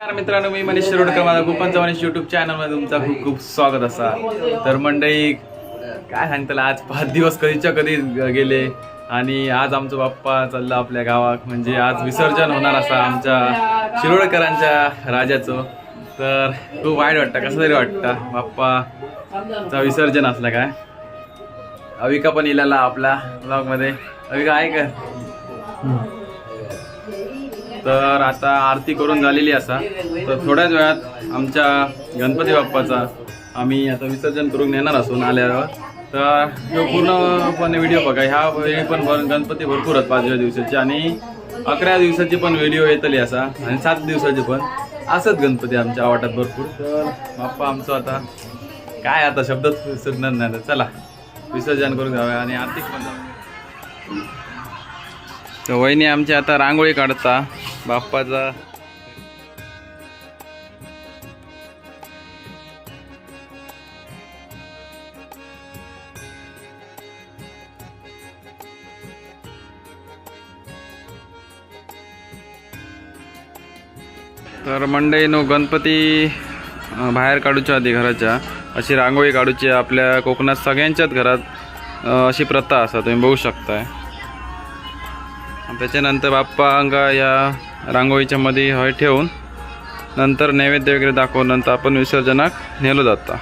मित्रांनो मी मनीष शिरोडकर माझा coupon चव्हाणीश YouTube चॅनलमध्ये तुमचं खूप खूप स्वागत असा. तर मंडई काय सांगताला आज पाच दिवस कधीच्या कधी गेले आणि आज आमचा बाप्पा चालला आपल्या गावात. म्हणजे आज विसर्जन होणार असा आमच्या शिरोडकरांच्या राजाचं. तर खूप वाईट वाटतं कसं तरी वाटतं. बाप्पाचा विसर्जन असलं काय? अविका पण इलाला आपला ब्लॉगमध्ये अविका आहे का तर आता आरती करून झालेली असा. तर थोड्याच वेळात आमच्या गणपती बाप्पाचा आम्ही आता विसर्जन करून नेणार असून आल्यावर तर तो पूर्णपणे व्हिडिओ बघा. ह्या वेळी पण भर- गणपती भरपूर आहेत पाचव्या दिवसाची आणि अकरा दिवसाची पण व्हिडिओ येतली असा. आणि सात दिवसाची पण. असत गणपती आमच्या आवाटात भरपूर. तर बाप्पा आमचं आता काय आता शब्दच विसरणार नाही चला विसर्जन करून जाऊया आणि आरती पण जाऊया. तर वहिनी आमची आता रांगोळी काढता. बाप्पाचा. तर मंडळीनो गणपती बाहेर काढूच्या आधी घराच्या. अशी रांगोळी काढूची आपल्या कोकणात सगळ्यांच्याच घरात अशी प्रथा असा तुम्ही बघू शकताय. त्याच्यानंतर बाप्पा अंगा या रांगोळीच्या मध्ये हय ठेवून नंतर नैवेद्य वगैरे दाखवून नंतर आपण विसर्जनाक नेलो जाता.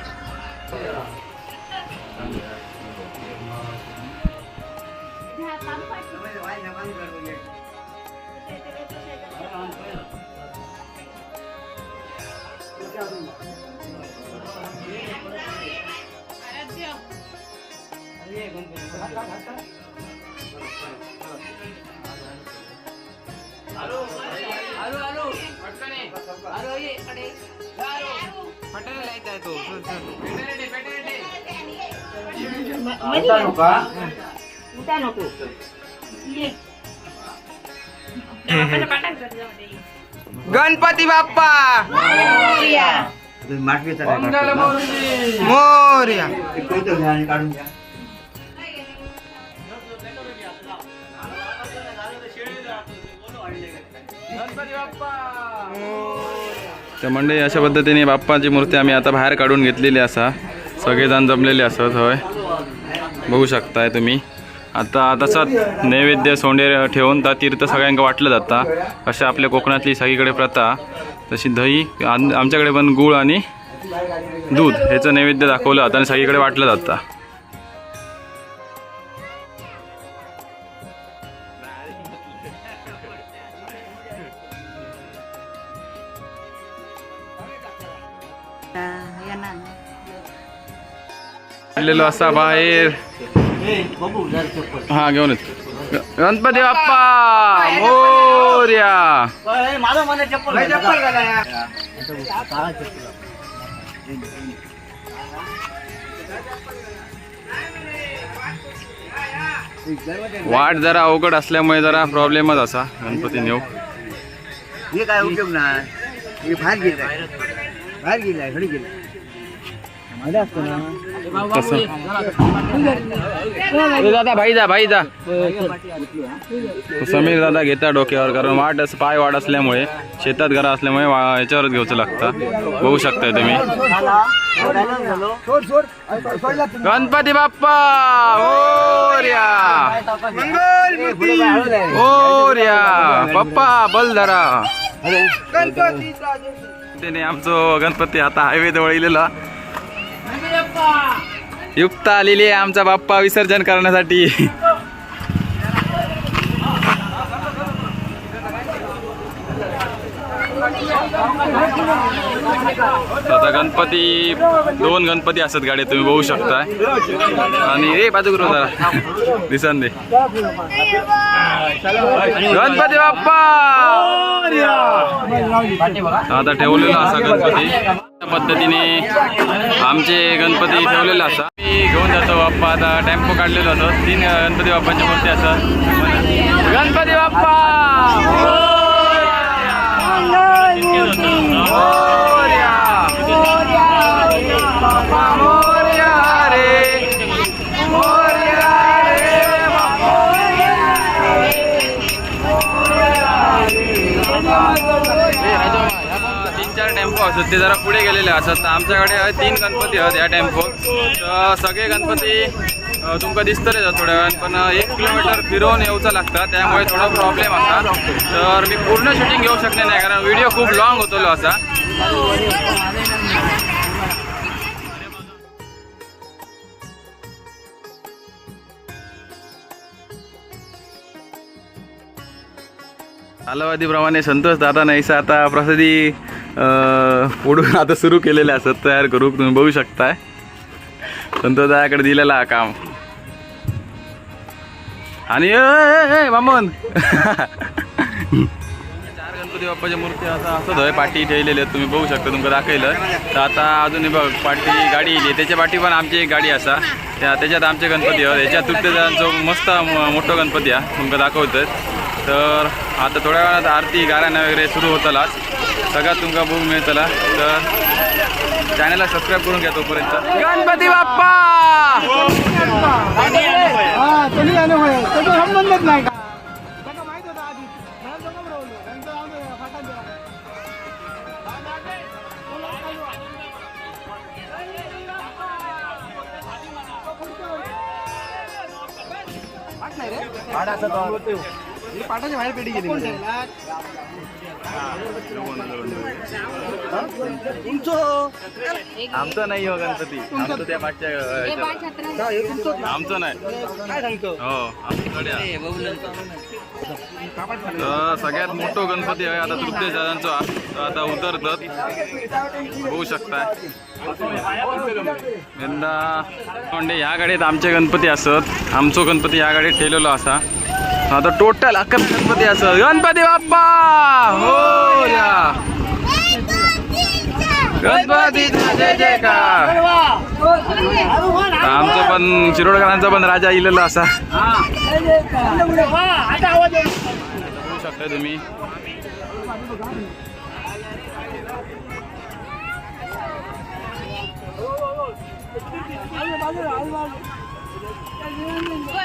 పెట్టండి అయితే పెట్టండి ఉంటాను ఉంటాను గణపతి బాపా तर मंडळी अशा पद्धतीने बाप्पाची मूर्ती आम्ही आता बाहेर काढून घेतलेली असा. सगळेजण जमलेले असत होय. बघू शकताय तुम्ही. आता तसंच नैवेद्य सोंडे ठेवून त्या तीर्थ सगळ्यांना वाटलं जाता. अशा आपल्या कोकणातली सगळीकडे प्रथा. तशी दही आम- आमच्याकडे पण गूळ आणि दूध ह्याचं नैवेद्य दाखवलं जातं आणि सगळीकडे वाटलं जातं. पडलेलो असा बाहेर. हा घेऊन येतो. गणपती बाप्पा मोर्या. वाट जरा अवघड असल्यामुळे जरा प्रॉब्लेमच असा गणपती नेऊ. हे काय उपयोग नाही. बाहेर गेलाय. बाहेर गेलाय घरी गेलाय. मध्ये असतो ना. तसं. दादा भाई जा भाई जा. समीर दादा घेता डोक्यावर कारण वाट असं पाय वाट असल्यामुळे शेतात घरा असल्यामुळे याच्यावरच घ्यायचं लागतं. बघू शकताय तुम्ही. गणपती बाप्पा! मोर्या मंगल मोर्या पप्पा बल धरा. गणपती त्याने आमचं गणपती आता हायवे जवळ इलेला. युक्ता आलेली आहे आमचा बाप्पा विसर्जन करण्यासाठी. आता गणपती दोन गणपती असतात गाडी तुम्ही बघू शकताय. आणि रे बाजू करू जरा. दिसन दे. गणपती बाप्पा! आता ठेवलेला असा गणपती. पद्धतीने आमचे गणपती ठेवलेला असा मी घेऊन जातो बाप्पा. आता टेम्पो काढलेलो होतो. तीन गणपती बाप्पांची मूर्ती असतात. गणपती बाप्पा! मोरया. बाप्पा मोरया रे. मोरया रे बाप्पा. ए, राजा बाबा, या कोण? टेम्पो असतात ते जरा पुढे गेलेले असतात आमच्याकडे तीन गणपती आहेत या टेम्पो तर सगळे गणपती तुमका दिसतले थोड्या वेळान पण एक किलोमीटर फिरवून येऊचा लागता त्यामुळे थोडा प्रॉब्लेम असा. तर मी पूर्ण शूटिंग घेऊ शकले नाही कारण व्हिडिओ खूप लॉंग होतलो असा. कालावधीप्रमाणे संतोष दादा नाहीसा आता प्रसादी फोडून आता सुरू केलेले असत तयार करू तुम्ही बघू शकताय. संतोष दादाकडे दिलेला हा काम. आणि बामन चार गणपती बाप्पाच्या मूर्ती आता असत होय पाठी ठेवलेले तुम्ही बघू शकता तुमका दाखवलं. तर आता अजूनही बघ पाठी गाडी येईल त्याच्या पाठी पण आमची एक गाडी असा. त्या त्याच्यात आमचे गणपती आहे याच्यात तृप्ती मस्त म- मोठं गणपती हा तुमका दाखवतोय. तर आता थोड्या वेळात आरती गाऱ्यानं वगैरे सुरू होतालाच. सगळ्यात तुमका बघू मिळतला. तर चॅनलला सबस्क्राईब करून घ्या तोपर्यंत. गणपती बाप्पा! हा संबंधच नाही का? त्याला माहीत पाटाच्या बाहेर पेटी गेली? आमचं नाही हो गणपती आमचं त्या मागच्या ह्याच्यात. आमचं नाही काय सांगतो हो आमच्याकडे आहे. तर सगळ्यात मोठो गणपती आहे आता तृप्ती दादांचा आता उतरतात बघू शकता यंदा म्हणजे ह्या गाडीत आमचे गणपती असत आमचो गणपती ह्या गाडीत ठेवलेलो असा आता टोटल अकरा गणपती असं गणपती बाप्पा! हो या गणपती जय जयकार! आमचं पण शिरोडकरांचा पण राजा इलेला असा. बघू शकता तुम्ही.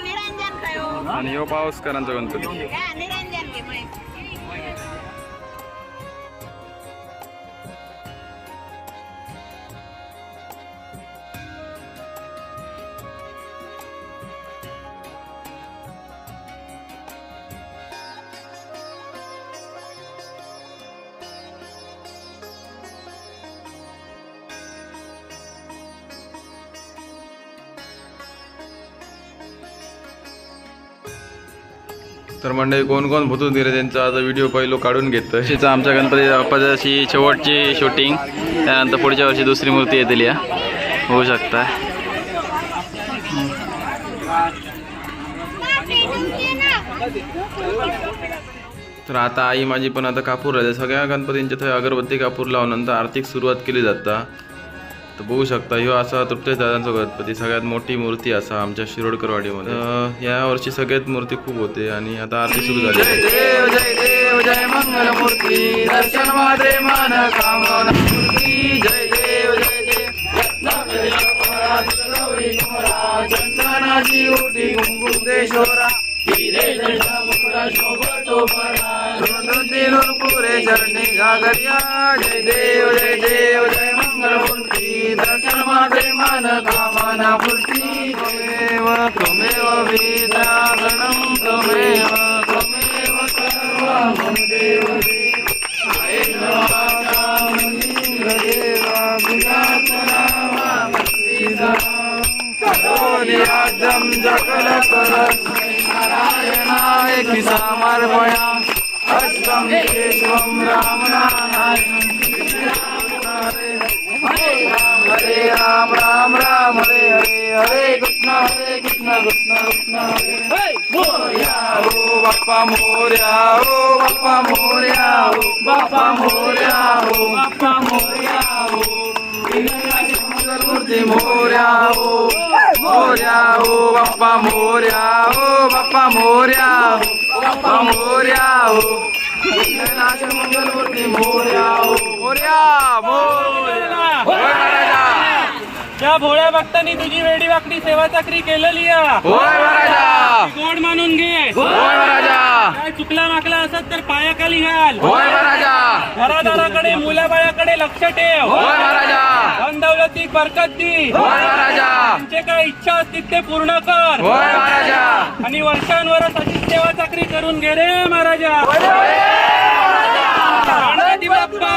निरंजन कयो आणि यो पाऊसकरांचा गणपती. निरंजन घे तर मंडळी कोण कोण भूतून दिले त्यांचा आता व्हिडिओ पहिलो काढून घेतो तशीच आमच्या गणपती बाप्पाची अशी शेवटची शूटिंग त्यानंतर पुढच्या वर्षी दुसरी मूर्ती येतील या. होऊ शकता. तर आता आई माझी पण आता कापूर राहते सगळ्या गणपतींच्या थंय अगरबत्ती कापूर लावून नंतर आर्थिक सुरुवात केली जाता. तर बघू शकता ह्यो असा तृप्तेश दादांचा गणपती. सगळ्यात मोठी मूर्ती असा आमच्या शिरोडकरवाडीमध्ये. या वर्षी सगळ्यात मूर्ती खूप होते आणि आता आरती सुरू झाली. जय देव जय देव जय मंगलमूर्ती. दर्शन माझे मान कामना मूर्ती देव जय देव त्वमेव त्वमेव त्वमेव सर्वं देव जगल कर नारायणाय समर्पया अष्टम केशवं रामनारायणं हरे राम राम राम हरे हरे हरे कृष्ण हरे कृष्ण कृष्ण कृष्ण हरे मोर्या हो बाप्पा मोर्या हो बाप्पा मोर्या हो बाप्पा मोर्या हो बाप्पा मोर्या हो। मूर्ती मोर्या हो। मोर्या हो बाप्पा मोर्या हो बाप्पा मोर्या हो बाप्पा मोर्या हो। मंगलमूर्ती मोर्या हो। मोर्या मोर्या। होय महाराजा या भोळ्या भक्तांनी तुझी वेडी वाकडी सेवा चाकरी केलेली गोड मानून घे. काय चुकला माकला असत तर पायाखाली घाल. घरादाराकडे मुलाबाळाकडे लक्ष ठेव. दौलती बरकत दी. त्यांचे काय इच्छा असतील ते पूर्ण कर. आणि वर्षांवर अशीच सेवा चाकरी करून घे रे महाराजा. बाप्पा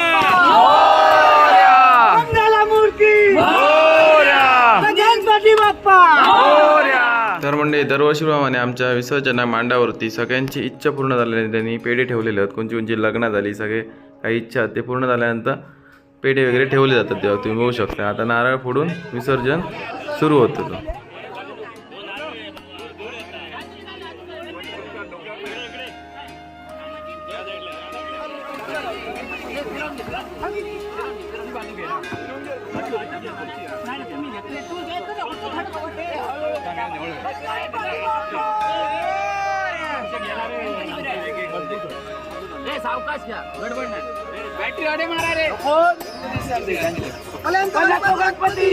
मंगला मूर्ती गणपती बाप्पा तर दरवर्षी दरवर्षीप्रमाणे आमच्या विसर्जना मांडावरती सगळ्यांची इच्छा पूर्ण झाल्याने त्यांनी पेढे ठेवलेले आहेत. कोणची कोणची लग्न झाली सगळे काही इच्छा आहेत ते पूर्ण झाल्यानंतर पेढे वगैरे ठेवले जातात तेव्हा. तुम्ही बघू शकता. आता नारळ फोडून विसर्जन सुरू होतं. गणपती गणपती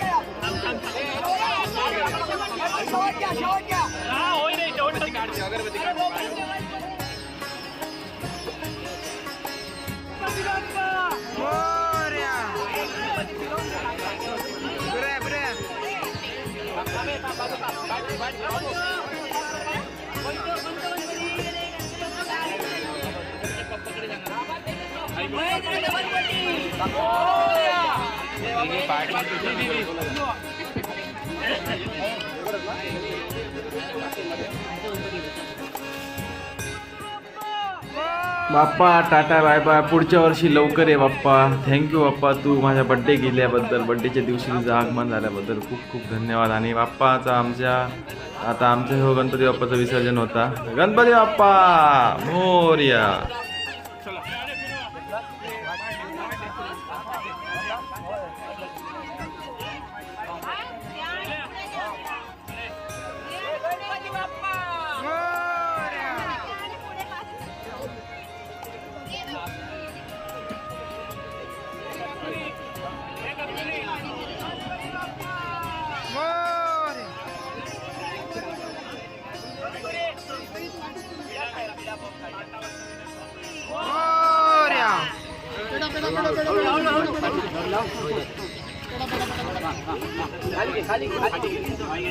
शॉट क्या शॉट क्या हाँ हो ही नहीं शॉट का काट दिया अगर बरे बरे party Bappa tata bye bye. पुढच्या वर्षी लवकर ये बाप्पा. थँक्यू बाप्पा. तू माझ्या बड्डे गेल्याबद्दल बड्डेच्या दिवशी तुझं आगमन झाल्याबद्दल खूप खूप धन्यवाद. आणि बाप्पाचा आमच्या आता आमच्या हो गणपती बाप्पाचं विसर्जन होता. गणपती बाप्पा! मोर्या!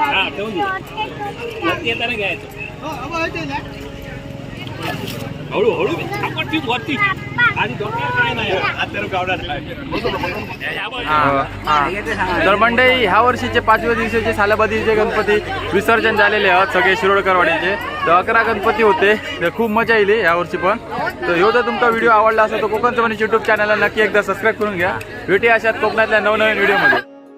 हा ठेवून दे. वरती येताना घ्यायचं हळू हळू. आपण ती वरती. आणि डोक्यावर काय नाही. आता गावडात या बघ. तर मंडळी ह्या वर्षीचे पाचव्या दिवशीचे सालाबादीचे गणपती विसर्जन झालेले आहेत सगळे शिरोडकरवाडीचे. तर अकरा गणपती होते. तर खूप मजा येईल या वर्षी पण. तर ह्यो जर तुमचा व्हिडिओ आवडला असेल तर कोकणचं म्हणजे युट्यूब चॅनलला नक्की एकदा सबस्क्राईब करून घ्या. भेटी अशात कोकणातल्या नवनवीन व्हिडिओमध्ये.